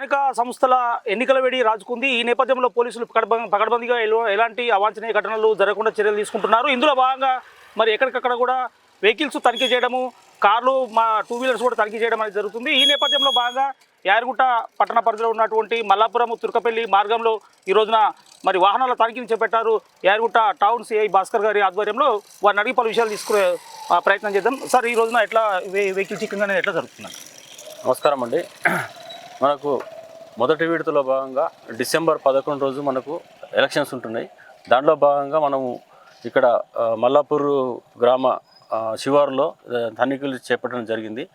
స్థానిక సంస్థల ఎన్నికల వేడి రాజుకుంది. ఈ నేపథ్యంలో పోలీసులు పకడ్బందీగా ఎలాంటి అవాంఛనీయ ఘటనలు జరగకుండా చర్యలు తీసుకుంటున్నారు. ఇందులో భాగంగా మరి ఎక్కడికక్కడ కూడా వెహికల్స్ తనిఖీ చేయడము కార్లు మా టూ వీలర్స్ కూడా తనిఖీ చేయడం అనేది జరుగుతుంది. ఈ నేపథ్యంలో భాగంగా యాదగిరిగుట్ట పట్టణ పరిధిలో ఉన్నటువంటి మల్లాపురం తుర్కపల్లి మార్గంలో ఈ రోజున మరి వాహనాల తనిఖీని చేపట్టారు యాదగిరిగుట్ట టౌన్ సిఐ భాస్కర్ గారి ఆధ్వర్యంలో. వారిని అడిగి పలు విషయాలు తీసుకునే ప్రయత్నం చేద్దాం. సార్ ఈ రోజున ఎట్లా వెహికల్ చిక్కింగ్ అనేది ఎట్లా జరుగుతుంది? నమస్కారం అండి. మనకు మొదటి విడతలో భాగంగా డిసెంబర్ పదకొండు రోజు మనకు ఎలక్షన్స్ ఉంటున్నాయి. దాంట్లో భాగంగా మనము ఇక్కడ మల్లాపూర్ గ్రామ శివారులో తనిఖీలు చేపట్టడం జరిగింది.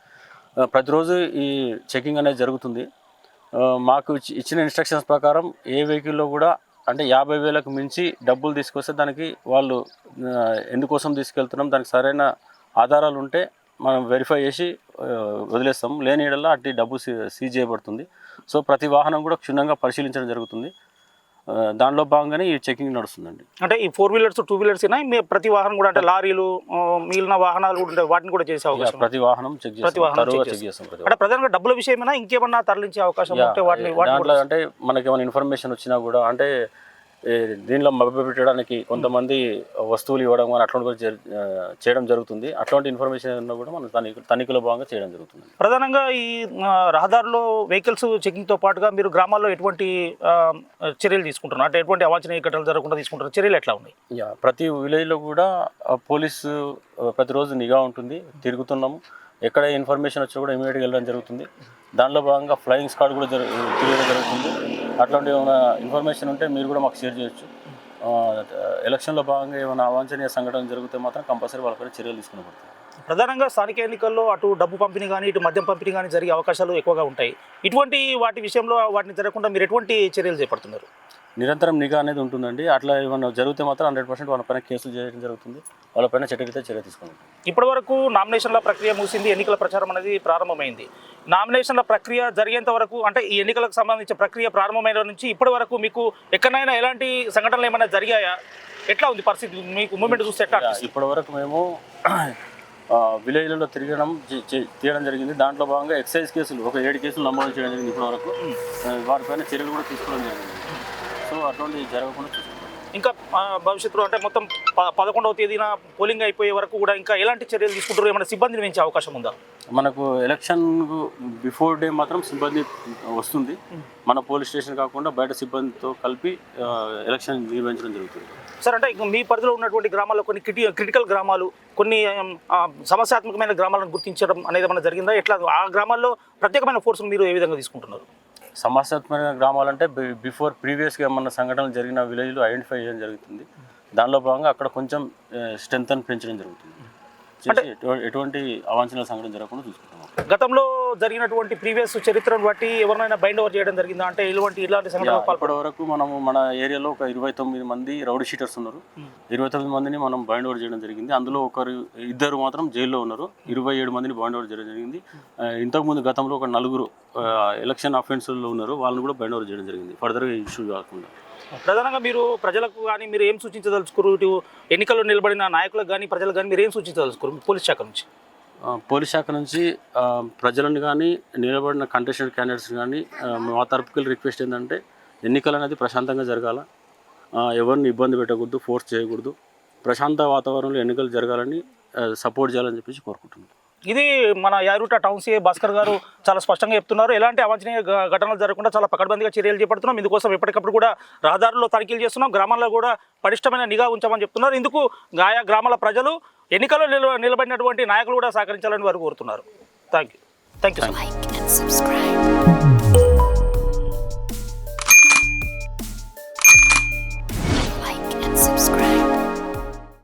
ప్రతిరోజు ఈ చెకింగ్ అనేది జరుగుతుంది. మాకు ఇచ్చి- ఇచ్చిన ఇన్స్ట్రక్షన్స్ ప్రకారం ఏ వెహికల్లో కూడా అంటే యాభై వేలకు మించి డబ్బులు తీసుకొస్తే దానికి వాళ్ళు ఎందుకోసం తీసుకెళ్తున్నాం దానికి సరైన ఆధారాలు ఉంటే మనం వెరిఫై చేసి వదిలేస్తాం. లేని ఏడల్లో అట్టి డబ్బు సీజ్ చేయబడుతుంది. సో ప్రతి వాహనం కూడా క్షుణ్ణంగా పరిశీలించడం జరుగుతుంది. దానిలో భాగంగానే ఈ చెకింగ్ నడుస్తుందండి. అంటే ఈ ఫోర్ వీలర్స్ టూ వీలర్స్ ప్రతి వాహనం కూడా అంటే లారీలు మిగిలిన వాహనాలు కూడా ఉంటాయి. వాటిని కూడా చేసే అవకాశం. ప్రతి వాహనం చెక్ ప్రతి వాహనం చెక్ చేస్తాం. అంటే ప్రధానంగా డబ్బుల విషయమైనా ఇంకేమన్నా తరలించే అవకాశం ఉంటే వాటిని దాంట్లో అంటే మనకి ఏమైనా ఇన్ఫర్మేషన్ వచ్చినా కూడా అంటే దీనిలో మభ్యపెట్టడానికి కొంతమంది వస్తువులు ఇవ్వడం కానీ అట్లాంటి కూడా చేయడం జరుగుతుంది. అట్లాంటి ఇన్ఫర్మేషన్ ఉన్నా కూడా మనం తనిఖీ తనిఖీలో భాగంగా చేయడం జరుగుతుంది. ప్రధానంగా ఈ ఆ, రహదారుల్లో వెహికల్స్ చెకింగ్తో పాటుగా మీరు గ్రామాల్లో ఎటువంటి చర్యలు తీసుకుంటున్నారు? అంటే ఎటువంటి అవాంఛనీయ ఘటనలు జరగకుండా తీసుకుంటున్నారు? చర్యలు ఎట్లా ఉన్నాయి? ప్రతి విలేజ్లో కూడా పోలీసు ప్రతిరోజు నిఘా ఉంటుంది. తిరుగుతున్నాము. ఎక్కడ ఇన్ఫర్మేషన్ వచ్చినా కూడా ఇమీడియట్గా వెళ్ళడం జరుగుతుంది. దానిలో భాగంగా ఫ్లయింగ్ స్క్వాడ్ కూడా జరు తిరగడం జరుగుతుంది. అట్లాంటి ఏమైనా ఇన్ఫర్మేషన్ ఉంటే మీరు కూడా మాకు షేర్ చేయొచ్చు. ఎలక్షన్లో భాగంగా ఏమైనా అవాంఛనీయ సంఘటన జరిగితే మాత్రం కంపల్సరీ వాళ్ళపై చర్యలు తీసుకుని పడుతుంది ప్రధానంగా స్థానిక ఎన్నికల్లో అటు డబ్బు పంపిణీ కానీ ఇటు మద్యం పంపిణీ కానీ జరిగే అవకాశాలు ఎక్కువగా ఉంటాయి. ఇటువంటి వాటి విషయంలో వాటిని జరగకుండా మీరు ఎటువంటి చర్యలు చేపడుతున్నారు? నిరంతరం నిఘా అనేది ఉంటుందండి. అట్లా ఏమైనా జరిగితే మాత్రం హండ్రెడ్ పర్సెంట్ వాళ్ళపైన కేసులు చేయడం జరుగుతుంది. వాళ్ళపైన చట్టరీత్యా చర్య తీసుకుంటాం ఇప్పటి వరకు నామినేషన్ల ప్రక్రియ ముగిసింది. ఎన్నికల ప్రచారం అనేది ప్రారంభమైంది. నామినేషన్ల ప్రక్రియ జరిగేంత వరకు అంటే ఈ ఎన్నికలకు సంబంధించిన ప్రక్రియ ప్రారంభమైన నుంచి ఇప్పటి వరకు మీకు ఎక్కడైనా ఎలాంటి సంఘటనలు ఏమైనా జరిగాయా? ఎట్లా ఉంది పరిస్థితి? మీకు మూమెంట్ చూస్తే ఎట్లా? ఇప్పటి వరకు మేము విలేజ్లలో తిరగడం తీయడం జరిగింది. దాంట్లో భాగంగా ఎక్సైజ్ కేసులు ఒక ఏడు కేసులు నమోదు చేయడం జరిగింది ఇప్పటి వరకు. ఆ, వాటిపైన చర్యలు కూడా తీసుకోవడం జరిగింది. సో అటువంటి జరగకుండా చూసుకుంటాం. ఇంకా భవిష్యత్తులో అంటే మొత్తం పదకొండవ తేదీన పోలింగ్ అయిపోయే వరకు కూడా ఇంకా ఎలాంటి చర్యలు తీసుకుంటారు? ఏమైనా సిబ్బందిని పెంచే అవకాశం ఉందా? మనకు ఎలక్షన్ బిఫోర్ డే మాత్రం సిబ్బంది వస్తుంది. మన పోలీస్ స్టేషన్ కాకుండా బయట సిబ్బందితో కలిపి ఎలక్షన్ నిర్వహించడం జరుగుతుంది. సార్ అంటే మీ పరిధిలో ఉన్నటువంటి గ్రామాల్లో కొన్ని క్రిటి క్రిటికల్ గ్రామాలు కొన్ని సమస్యాత్మకమైన గ్రామాలను గుర్తించడం అనేది ఏమైనా జరిగిందా? ఎట్లా ఆ గ్రామాల్లో ప్రత్యేకమైన ఫోర్స్ మీరు ఏ విధంగా తీసుకుంటున్నారు? సమస్యాత్మక గ్రామాలంటే బిఫోర్ ప్రీవియస్గా ఏమన్నా సంఘటనలు జరిగిన విలేజ్లో ఐడెంటిఫై చేయడం జరుగుతుంది. దానిలో భాగంగా అక్కడ కొంచెం స్ట్రెంత్ అని పెంచడం జరుగుతుంది. ఎటువంటి అవాంఛనీయ సంఘటన జరగకుండా చూసుకుంటాం. గతంలో జరిగినటువంటి ప్రీవియస్ చరిత్రను బట్టి ఎవరినైనా బైండ్ ఓవర్ చేయడం జరిగిందా? అంటే ఇలాంటి ఇలాంటి ఇప్పటి వరకు మనము మన ఏరియాలో ఒక ఇరవై తొమ్మిది మంది రౌడీ షీటర్స్ ఉన్నారు. ఇరవై తొమ్మిది మందిని మనం బైండ్ ఓవర్ చేయడం జరిగింది. అందులో ఒకరు ఇద్దరు మాత్రం జైల్లో ఉన్నారు. ఇరవై ఏడు మందిని బైండ్ ఓవర్ చేయడం జరిగింది. ఇంతకుముందు గతంలో ఒక నలుగురు ఎలక్షన్ అఫెన్స్లో ఉన్నారు. వాళ్ళని కూడా బైండ్ ఓవర్ చేయడం జరిగింది. ఫర్దర్గా ఇష్యూ కాకుండా. ప్రధానంగా మీరు ప్రజలకు కానీ మీరు ఏం సూచించదలుచుకోరు ఇటు ఎన్నికల్లో నిలబడిన నాయకులకు కానీ ప్రజలకు కానీ మీరు ఏం సూచించదలుచుకోరు పోలీస్ శాఖ నుంచి. పోలీస్ శాఖ నుంచి ప్రజలను కానీ నిలబడిన కంటెస్టెడ్ క్యాండిడేట్స్ కానీ మా తరపుకి రిక్వెస్ట్ ఏంటంటే ఎన్నికలు అనేది ప్రశాంతంగా జరగాల. ఎవరిని ఇబ్బంది పెట్టకూడదు ఫోర్స్ చేయకూడదు. ప్రశాంత వాతావరణంలో ఎన్నికలు జరగాలని సపోర్ట్ చేయాలని చెప్పేసి కోరుకుంటున్నాను ఇది మన యారుట టౌన్ భాస్కర్ గారు చాలా స్పష్టంగా చెప్తున్నారు. ఎలాంటి అవాంఛనీయ ఘటనలు జరగకుండా చాలా పకడ్బందీగా చర్యలు చేపడుతున్నాం. ఇందుకోసం ఎప్పటికప్పుడు కూడా రహదారుల్లో తనిఖీలు చేస్తున్నాం. గ్రామాల్లో కూడా పటిష్టమైన నిఘా ఉంచామని చెప్తున్నారు. ఇందుకు ఆయా గ్రామాల ప్రజలు ఎన్నికల్లో నిల నిలబడినటువంటి నాయకులు కూడా సహకరించాలని వారు కోరుతున్నారు. Thank you thank you.